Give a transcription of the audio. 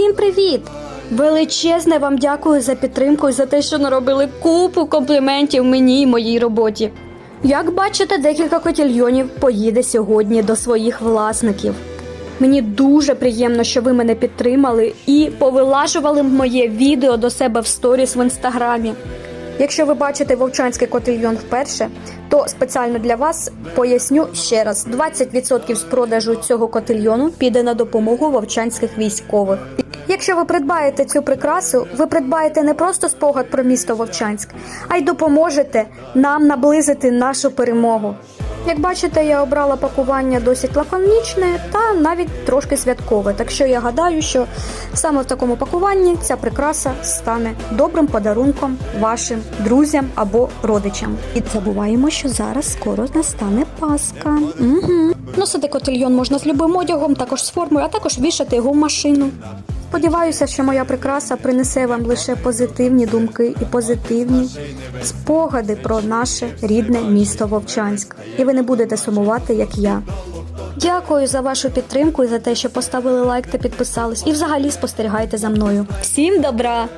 Всім привіт! Величезне вам дякую за підтримку і за те, що наробили купу компліментів мені і моїй роботі. Як бачите, декілька котільйонів поїде сьогодні до своїх власників. Мені дуже приємно, що ви мене підтримали і повилажували моє відео до себе в сторіс в інстаграмі. Якщо ви бачите вовчанський котельйон вперше, то спеціально для вас поясню ще раз: 20% з продажу цього котельйону піде на допомогу вовчанських військових. Якщо ви придбаєте цю прикрасу, ви придбаєте не просто спогад про місто Вовчанськ, а й допоможете нам наблизити нашу перемогу. Як бачите, я обрала пакування досить лаконічне та навіть трошки святкове. Так що я гадаю, що саме в такому пакуванні ця прикраса стане добрим подарунком вашим друзям або родичам. І забуваємо, що зараз скоро настане Пасха. Угу. Носити котельйон можна з любим одягом, також з формою, а також вішати його в машину. Сподіваюся, що моя прикраса принесе вам лише позитивні думки і позитивні спогади про наше рідне місто Вовчанськ. І ви не будете сумувати, як я. Дякую за вашу підтримку і за те, що поставили лайк та підписались. І взагалі спостерігайте за мною. Всім добра!